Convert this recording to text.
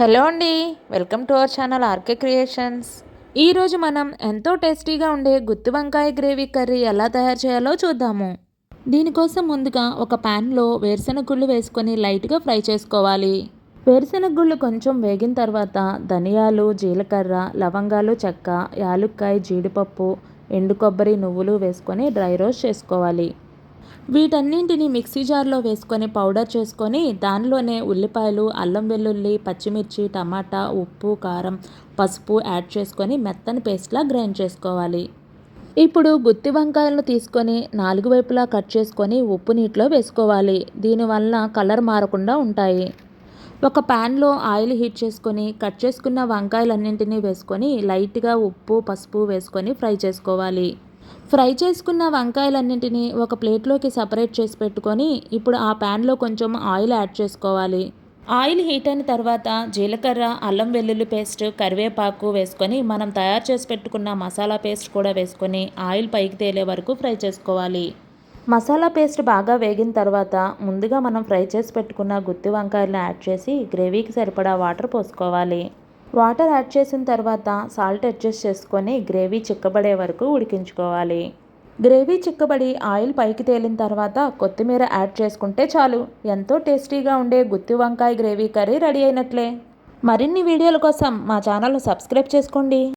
Hello అండి welcome to our channel RK creations. ఈరోజు మనం ఎంతో టేస్టీగా ఉండే గుత్తి వంకాయ గ్రేవీ కర్రీ ఎలా తయారు చేయాలో చూద్దాము. దీనికోసం ముందుగా ఒక ప్యాన్లో వేరుశెనగ గుళ్ళు వేసుకొని లైట్గా ఫ్రై చేసుకోవాలి. వేరుశెనగ గుళ్ళు కొంచెం వేగిన తర్వాత ధనియాలు జీలకర్ర లవంగాలు చెక్క యాలుక్కాయ జీడిపప్పు ఎండు కొబ్బరి నువ్వులు వేసుకొని డ్రై రోస్ట్ చేసుకోవాలి. వీటన్నింటిని మిక్సీ జార్లో వేసుకొని పౌడర్ చేసుకొని దానిలోనే ఉల్లిపాయలు అల్లం వెల్లుల్లి పచ్చిమిర్చి టమాటా ఉప్పు కారం పసుపు యాడ్ చేసుకొని మెత్తని పేస్ట్లా గ్రైండ్ చేసుకోవాలి. ఇప్పుడు గుత్తి వంకాయలను తీసుకొని నాలుగు వైపులా కట్ చేసుకొని ఉప్పు నీటిలో వేసుకోవాలి. దీనివల్ల కలర్ మారకుండా ఉంటాయి. ఒక ప్యాన్లో ఆయిల్ హీట్ చేసుకొని కట్ చేసుకున్న వంకాయలన్నింటినీ వేసుకొని లైట్గా ఉప్పు పసుపు వేసుకొని ఫ్రై చేసుకోవాలి. ఫ్రై చేసుకున్న వంకాయలన్నింటినీ ఒక ప్లేట్లోకి సపరేట్ చేసి పెట్టుకొని ఇప్పుడు ఆ ప్యాన్లో కొంచెం ఆయిల్ యాడ్ చేసుకోవాలి. ఆయిల్ హీట్ అయిన తర్వాత జీలకర్ర అల్లం వెల్లుల్లి పేస్ట్ కరివేపాకు వేసుకొని మనం తయారు చేసి పెట్టుకున్న మసాలా పేస్ట్ కూడా వేసుకొని ఆయిల్ పైకి తేలే వరకు ఫ్రై చేసుకోవాలి. మసాలా పేస్ట్ బాగా వేగిన తర్వాత ముందుగా మనం ఫ్రై చేసి పెట్టుకున్న గుత్తి వంకాయలను యాడ్ చేసి గ్రేవీకి సరిపడా వాటర్ పోసుకోవాలి. వాటర్ యాడ్ చేసిన తర్వాత సాల్ట్ అడ్జస్ట్ చేసుకొని గ్రేవీ చిక్కబడే వరకు ఉడికించుకోవాలి. గ్రేవీ చిక్కబడి ఆయిల్ పైకి తేలిన తర్వాత కొత్తిమీర యాడ్ చేసుకుంటే చాలు. ఎంతో టేస్టీగా ఉండే గుత్తి వంకాయ గ్రేవీ కర్రీ రెడీ అయినట్లే. మరిన్ని వీడియోల కోసం మా ఛానల్ సబ్స్క్రైబ్ చేసుకోండి.